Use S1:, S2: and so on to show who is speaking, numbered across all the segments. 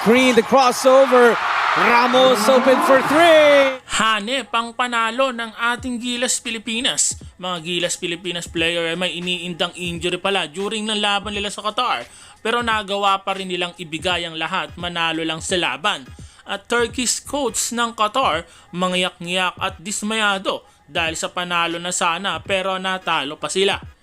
S1: screen, the crossover. Ramos open for three.
S2: Hanep ang panalo ng ating Gilas Pilipinas. Mga Gilas Pilipinas player ay may iniindang injury pala during ng laban nila sa Qatar. Pero nagawa pa rin nilang ibigay ang lahat manalo lang sa laban. At Turkish coach ng Qatar, mangyak-ngyak at dismayado dahil sa panalo na sana pero natalo pa sila.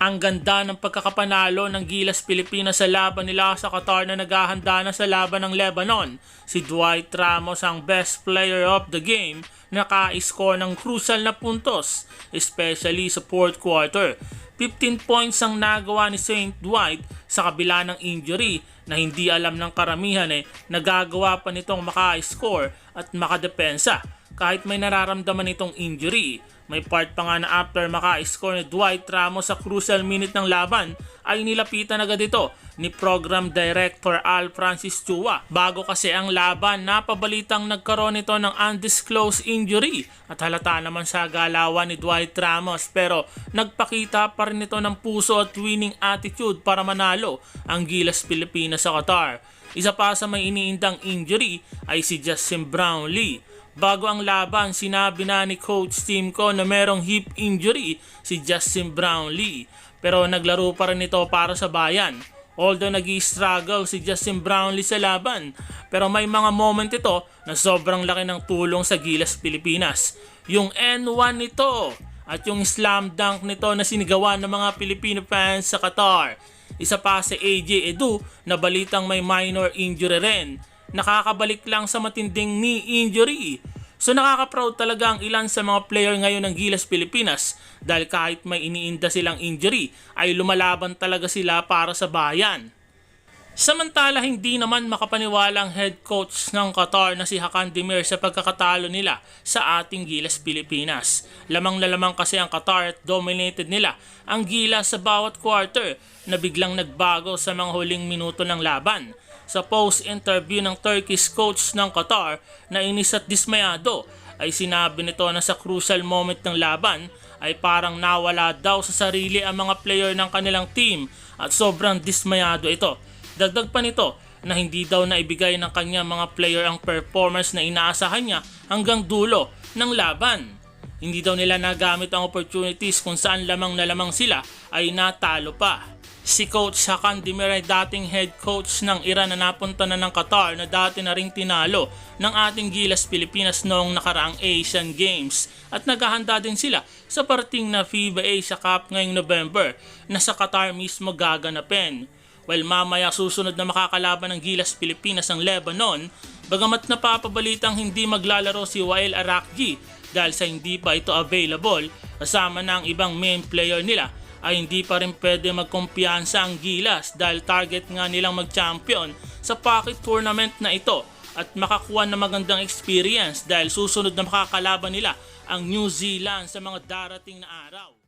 S2: Ang ganda ng pagkakapanalo ng Gilas Pilipinas sa laban nila sa Qatar na naghahanda na sa laban ng Lebanon. Si Dwight Ramos ang best player of the game, naka-score ng crucial na puntos, especially sa fourth quarter. 15 points ang nagawa ni St. Dwight sa kabila ng injury na hindi alam ng karamihan eh, nagagawa pa nitong maka-score at makadepensa kahit may nararamdaman itong injury. May part pa nga na after maka-score ni Dwight Ramos sa crucial minute ng laban ay nilapitan agad ito ni Program Director Al Francis Chua. Bago kasi ang laban, napabalitang nagkaroon ito ng undisclosed injury at halata naman sa galawan ni Dwight Ramos pero nagpakita pa rin ito ng puso at winning attitude para manalo ang Gilas Pilipinas sa Qatar. Isa pa sa may iniindang injury ay si Justin Brownlee Bago ang laban, sinabi na ni Coach Tim ko na merong hip injury si Justin Brownlee. Pero naglaro pa rin ito para sa bayan. Although nag struggle si Justin Brownlee sa laban, pero may mga moment ito na sobrang laki ng tulong sa Gilas Pilipinas. Yung N1 nito at yung slam dunk nito na sinigawan ng mga Filipino fans sa Qatar. Isa pa si AJ Edu na balitang may minor injury rin nakakabalik lang sa matinding knee injury. So nakaka-proud talaga ang ilan sa mga player ngayon ng Gilas Pilipinas dahil kahit may iniinda silang injury ay lumalaban talaga sila para sa bayan. Samantala hindi naman makapaniwala ang head coach ng Qatar na si Hakan Demir sa pagkakatalo nila sa ating Gilas Pilipinas. Lamang na lamang kasi ang Qatar at dominated nila ang Gilas sa bawat quarter na biglang nagbago sa mga huling minuto ng laban sa post-interview ng Turkish coach ng Qatar na inis at dismayado ay sinabi nito na sa crucial moment ng laban ay parang nawala daw sa sarili ang mga player ng kanilang team at sobrang dismayado ito. Dagdag pa nito na hindi daw naibigay ng kanya mga player ang performance na inaasahan niya hanggang dulo ng laban. Hindi daw nila nagamit ang opportunities kung saan lamang na lamang sila ay natalo pa. Si Coach Hakan Demir ay dating head coach ng Iran na napunta na ng Qatar na dati na ring tinalo ng ating Gilas Pilipinas noong nakaraang Asian Games at naghahanda din sila sa parating na FIBA Asia Cup ngayong November na sa Qatar mismo gaganapin. While mamaya susunod na makakalaban ng Gilas Pilipinas ang Lebanon, bagamat napapabalitang hindi maglalaro si Wael Arakji dahil sa hindi pa ito available kasama ang ibang main player nila ay hindi pa rin pwede magkumpiyansa ang Gilas dahil target nga nilang mag-champion sa pocket tournament na ito at makakuha ng magandang experience dahil susunod na makakalaban nila ang New Zealand sa mga darating na araw.